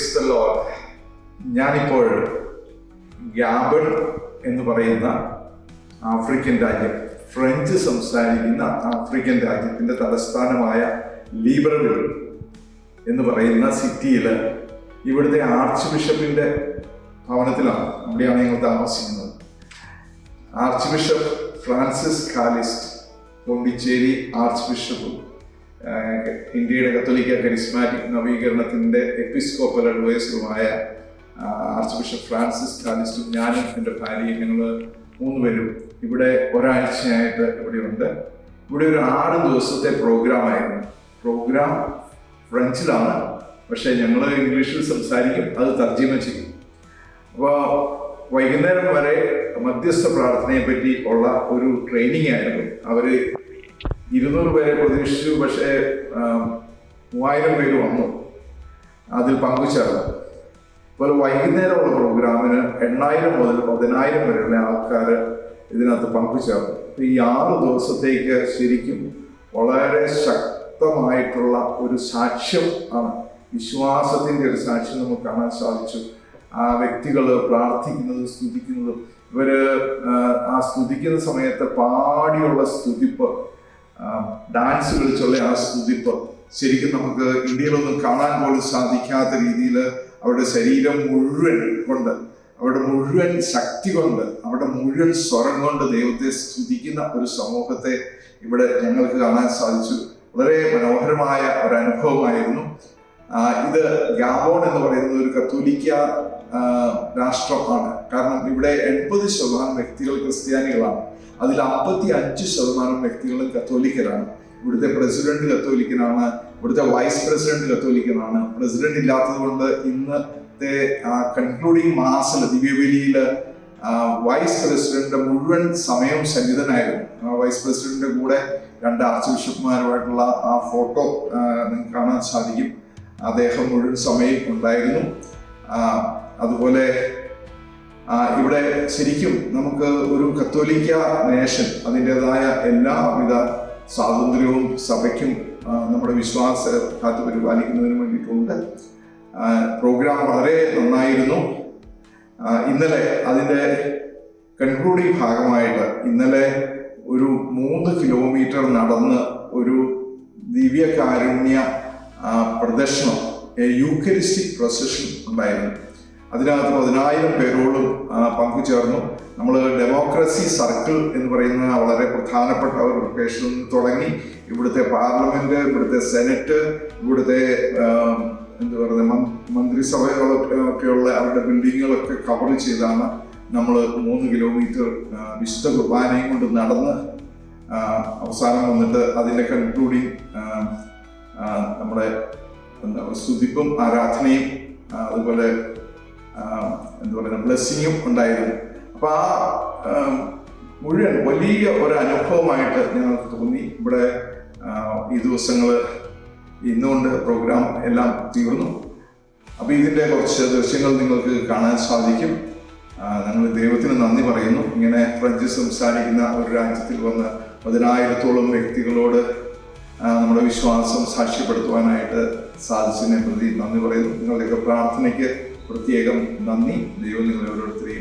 Praise the Lord ഞാനിപ്പോൾ ഗ്യാബൺ എന്ന് പറയുന്ന ആഫ്രിക്കൻ രാജ്യം ഫ്രഞ്ച് സംസാരിക്കുന്ന ആഫ്രിക്കൻ രാജ്യത്തിന്റെ തലസ്ഥാനമായ ലീബറബിൾ എന്ന് പറയുന്ന സിറ്റിയിൽ ഇവിടുത്തെ ആർച്ച് ബിഷപ്പിന്റെ ഭവനത്തിലാണ് അവിടെയാണ് ഞങ്ങൾ താമസിക്കുന്നത്. Archbishop Francis Kalist Pondicherry archbishop ഇന്ത്യയുടെ കത്തോലിക്ക കരിസ്മാറ്റിക് നവീകരണത്തിന്റെ എപ്പിസ്കോപ്പൽ അഡ്വൈസറുമായ ആർച്ച് ബിഷപ്പ് ഫ്രാൻസിസ് കാലിസ്റ്റും ഞാനും എന്റെ ഭാര്യയും ഞങ്ങൾ മൂന്നുപേരും ഇവിടെ ഒരാഴ്ചയായിട്ട് ഇവിടെയുണ്ട്. ഇവിടെ ഒരു ആറ് ദിവസത്തെ പ്രോഗ്രാം ആയിരുന്നു. പ്രോഗ്രാം ഫ്രഞ്ചിലാണ്. പക്ഷേ ഞങ്ങൾ ഇംഗ്ലീഷിൽ സംസാരിക്കും അത് തർജിമ ചെയ്യും. അപ്പോൾ വൈകുന്നേരം വരെ മധ്യസ്ഥ പ്രാർത്ഥനയെ പറ്റി ഉള്ള ഒരു ട്രെയിനിങ് ആയിരുന്നു. അവർ ഇരുന്നൂറ് പേരെ പ്രതീക്ഷിച്ചു പക്ഷേ മൂവായിരം പേര് വന്നു. അതിൽ പങ്കുചേർന്നു. അതുപോലെ വൈകുന്നേരമുള്ള പ്രോഗ്രാമിന് എണ്ണായിരം മുതൽ പതിനായിരം വരെയുള്ള ആൾക്കാർ ഇതിനകത്ത് പങ്കുചേർന്നു. അപ്പൊ ഈ ആറ് ദിവസത്തേക്ക് ശരിക്കും വളരെ ശക്തമായിട്ടുള്ള ഒരു സാക്ഷ്യം ആണ്. വിശ്വാസത്തിന്റെ ഒരു സാക്ഷ്യം നമുക്ക് കാണാൻ സാധിച്ചു. ആ വ്യക്തികൾ പ്രാർത്ഥിക്കുന്നതും സ്തുതിക്കുന്നതും. ഇവർ ആ, സ്തുതിക്കുന്ന സമയത്ത് പാടിയുള്ള സ്തുതിപ്പ് ഡാൻസ് കളിച്ചുള്ള ആ സ്തുതിപ്പ് ശരിക്കും നമുക്ക് ഇന്ത്യയിലൊന്നും കാണാൻ പോലും സാധിക്കാത്ത രീതിയിൽ അവരുടെ ശരീരം മുഴുവൻ കൊണ്ട് അവരുടെ മുഴുവൻ ശക്തി കൊണ്ട് അവരുടെ മുഴുവൻ സ്വരം കൊണ്ട് ദൈവത്തെ സ്തുതിക്കുന്ന ഒരു സമൂഹത്തെ ഇവിടെ ഞങ്ങൾക്ക് കാണാൻ സാധിച്ചു. വളരെ മനോഹരമായ ഒരു അനുഭവമായിരുന്നു. ഇത് ഗാബോൺ എന്ന് പറയുന്നത് ഒരു കത്തോലിക്ക രാഷ്ട്രമാണ്. കാരണം ഇവിടെ എൺപത് ശതമാനം വ്യക്തികൾ ക്രിസ്ത്യാനികളാണ്. അതിൽ അമ്പത്തി അഞ്ച് ശതമാനം വ്യക്തികൾ കത്തോലിക്കരാണ്. ഇവിടുത്തെ പ്രസിഡന്റ് കത്തോലിക്കനാണ് ഇവിടുത്തെ വൈസ് പ്രസിഡന്റ് കത്തോലിക്കനാണ്. പ്രസിഡന്റ് ഇല്ലാത്തത് കൊണ്ട് ഇന്നത്തെ കൺക്ലൂഡിങ് മാസിൽ ദിവ്യബലിയിൽ ആ, വൈസ് പ്രസിഡന്റ് മുഴുവൻ സമയം സന്നിധനായിരുന്നു. വൈസ് പ്രസിഡന്റിന്റെ കൂടെ രണ്ട് ആർച്ച് ബിഷപ്പുമാരുമായിട്ടുള്ള ആ ഫോട്ടോ നിങ്ങൾക്ക് കാണാൻ സാധിക്കും. അദ്ദേഹം മുഴുവൻ സമയം ഉണ്ടായിരുന്നു. അതുപോലെ ഇവിടെ ശരിക്കും നമുക്ക് ഒരു കത്തോലിക്ക നേഷൻ അതിന്റെതായ എല്ലാവിധ സ്വാതന്ത്ര്യവും സഭയ്ക്കും നമ്മുടെ വിശ്വാസ കാത്തു പരിപാലിക്കുന്നതിന് വേണ്ടിയിട്ടുണ്ട്. പ്രോഗ്രാം വളരെ നന്നായിരുന്നു. ഇന്നലെ അതിന്റെ കൺക്ലൂഡിംഗ് ഭാഗമായിട്ട് ഇന്നലെ ഒരു മൂന്ന് കിലോമീറ്റർ നടന്ന് ഒരു ദിവ്യകാരുണ്യ പ്രദർശനം യൂക്കരിസ്റ്റിക് പ്രൊസഷൻ ഉണ്ടായിരുന്നു. അതിനകത്ത് പതിനായിരം പേരോളം പങ്കുചേർന്നു. നമ്മൾ ഡെമോക്രസി സർക്കിൾ എന്ന് പറയുന്ന വളരെ പ്രധാനപ്പെട്ട ഒരു ലൊക്കേഷനിൽ നിന്ന് തുടങ്ങി. ഇവിടുത്തെ പാർലമെന്റ് ഇവിടുത്തെ സെനറ്റ് ഇവിടുത്തെ എന്ത് പറയുക മന്ത്രിസഭകളൊക്കെ ഒക്കെയുള്ള അവരുടെ ബിൽഡിങ്ങുകളൊക്കെ കവർ ചെയ്താണ് നമ്മൾ മൂന്ന് കിലോമീറ്റർ വിശുദ്ധ കുർബാനയും കൊണ്ട് നടന്ന് അവസാനം വന്നിട്ട് അതിന്റെ കൺക്ലൂഡിങ് നമ്മുടെ സ്തുതിപ്പും ആരാധനയും അതുപോലെ എന്താ പറയുക ബ്ലെസ്സിങ്ങും ഉണ്ടായിരുന്നു. അപ്പോൾ ആ മുഴുവൻ വലിയ ഒരു അനുഭവമായിട്ട് ഞങ്ങൾക്ക് തോന്നി. ഇവിടെ ഈ ദിവസങ്ങൾ ഇന്നുകൊണ്ട് പ്രോഗ്രാം എല്ലാം തീർന്നു. അപ്പോൾ ഇതിന്റെ കുറച്ച് ദൃശ്യങ്ങൾ നിങ്ങൾക്ക് കാണാൻ സാധിക്കും. ഞങ്ങൾ ദൈവത്തിന് നന്ദി പറയുന്നു. ഇങ്ങനെ ഫ്രഞ്ച് സംസാരിക്കുന്ന ഒരു രാജ്യത്തിൽ വന്ന് പതിനായിരത്തോളം വ്യക്തികളോട് നമ്മുടെ വിശ്വാസം സാക്ഷ്യപ്പെടുത്തുവാനായിട്ട് സാധിച്ചതിനെ പ്രതി നന്ദി പറയുന്നു. നിങ്ങളുടെയൊക്കെ പ്രാർത്ഥനയ്ക്ക് പ്രത്യേകം നന്ദി. ദൈവം നിങ്ങളെ ഓരോരുത്തരെയും അനുഗ്രഹിക്കട്ടെ